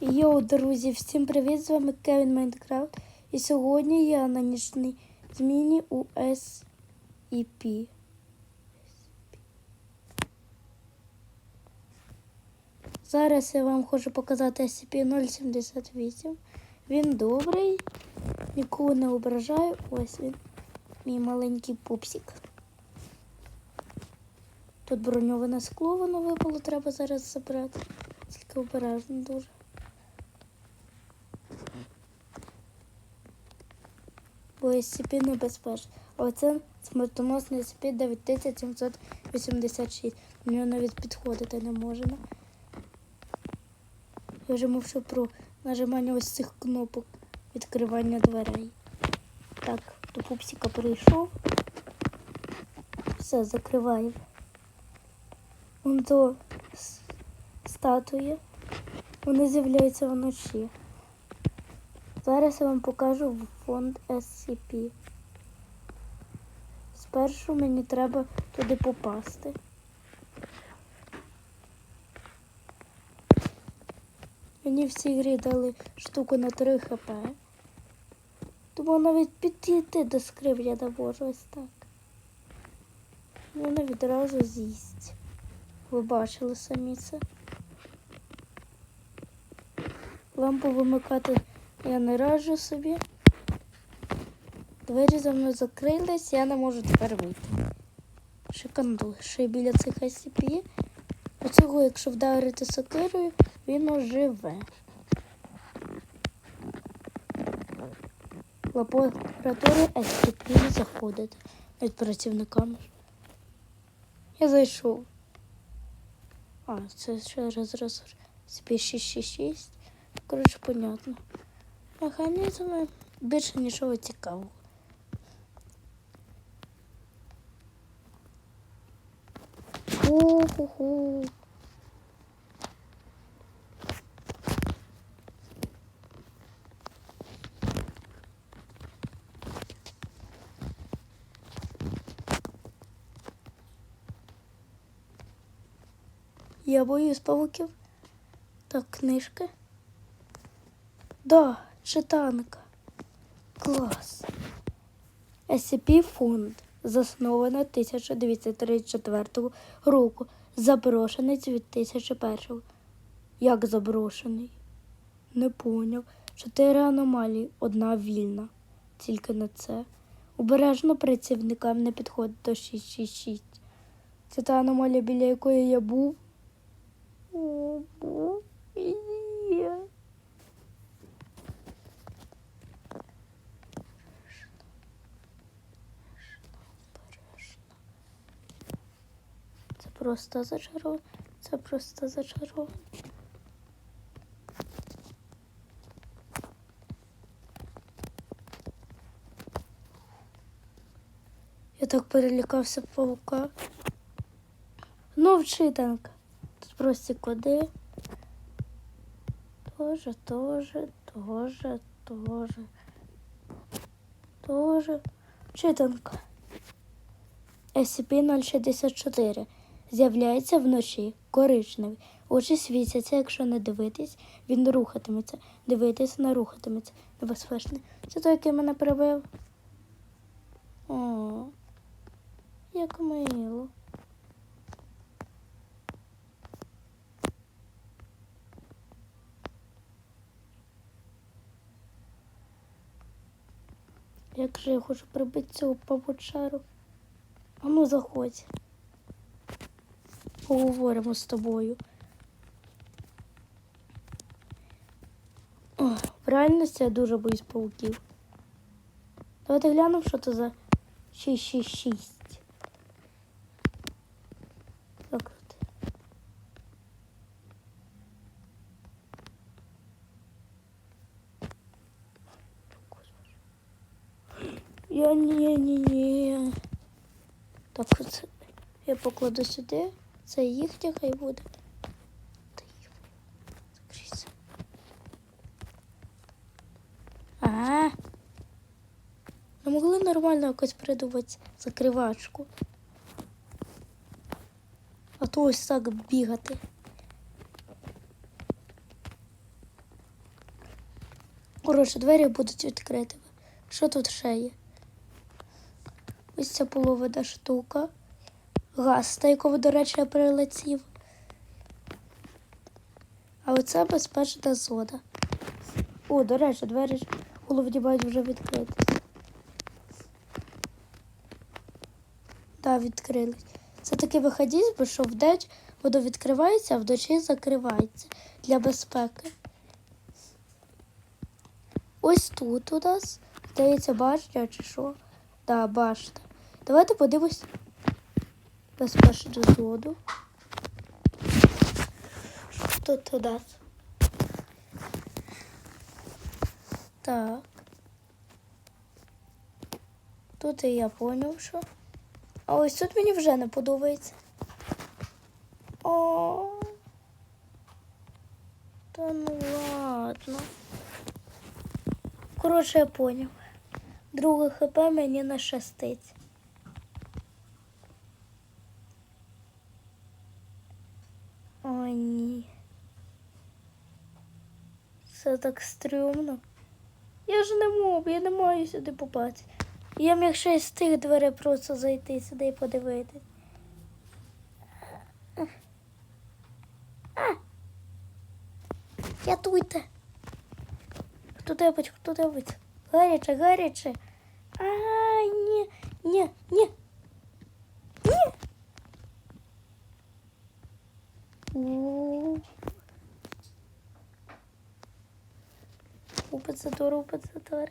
Йоу, друзі, всім привіт! З вами Кевін Майнкрафт. І сьогодні я на нічній зміні у SEP. Зараз я вам хочу показати SCP-078. Він добрий, нікого не ображає. Ось він, мій маленький пупсик. Тут броньоване скло, воно випало, треба зараз забрати. Тільки обережно дуже. SCP небезпечно. А це смертоносний SCP-9786. До нього навіть підходити не можна. Я вже мовчу про нажимання ось цих кнопок відкривання дверей. Так, до пупсика прийшов. Все, закриваємо. Вон до статуї. Вони з'являються вночі. Зараз я вам покажу фонд SCP. Спершу мені треба туди попасти. Мені в цій грі дали штуку на 3 хп. Тому навіть підійти до скрив я не ось так. Вона відразу з'їсть. Ви бачили самі це. Лампу вимикати я не раджу собі. Двері за мною закрились, я не можу тепер вийти. Шиканду, ще біля цих SCP. Оцього, якщо вдарити сокирою, він оживе. Лабораторія SCP не заходить навіть працівниками. Я зайшов. А, це ще раз раз SCP-666. Коротше, понятно. Механізми більше нічого цікавого. Ху-ху-ху. Я боюсь павуків. Так, книжки. Да, читанка. Клас. SCP фонд. Засновано 1934 року. Заброшений з 2001. Як заброшений? Не поняв. Чотири аномалії, одна вільна. Тільки на це. Обережно працівникам не підходить до 666. Це та аномалія, біля якої я був. О, був. Є. Це просто зачаровано. Це просто зачаровано. Я так перелякався паука. Ну, вчитанка. Тут просто коди. Тоже, тоже, тоже, тоже. Тоже. Читанка. SCP-064 з'являється вночі, коричневий. Очі світяться, якщо не дивитись, він рухатиметься. Дивитись, не рухатиметься. Небезпечний. Це той, який мене прибив. О, як мило. Як же я хочу прибити цього павучару. А ну заходь. Поговоримо з тобою. О, в реальності я дуже боюсь пауків. Давайте глянемо, що це за 666. Закрути. Я ні. Так, це я покладу сюди. Це їхня хай буде. Закрийся. А. Не могли нормально якось придумати закривачку. А то ось так бігати. Коротше, двері будуть відкриті. Що тут ще є? Ось ця половина штука. Газ, та якого, до речі, я прилетів. А оце безпечна зона. О, до речі, двері головні мають вже відкритися. Так, відкрились. Це такий механізм, що вдень воно відкривається, а вночі закривається для безпеки. Ось тут у нас, здається, башня чи що? Так, башта. Давайте подивимось безпечну зону. Що тут у нас? Так. Тут і я поняв, що. А ось тут мені вже не подобається. О. Та ну ладно. Коротше, я поняв. Друге ХП мені не щастить. О, ні. Це так стрьомно. Я ж не можу, я не маю сюди попасти. Я міг ще із тих дверей просто зайти сюди і подивитись. Рятуйте. Хто-небудь, хто-небудь. Гаряче, гаряче. А, ні, ні. Ні. У. Упад затор.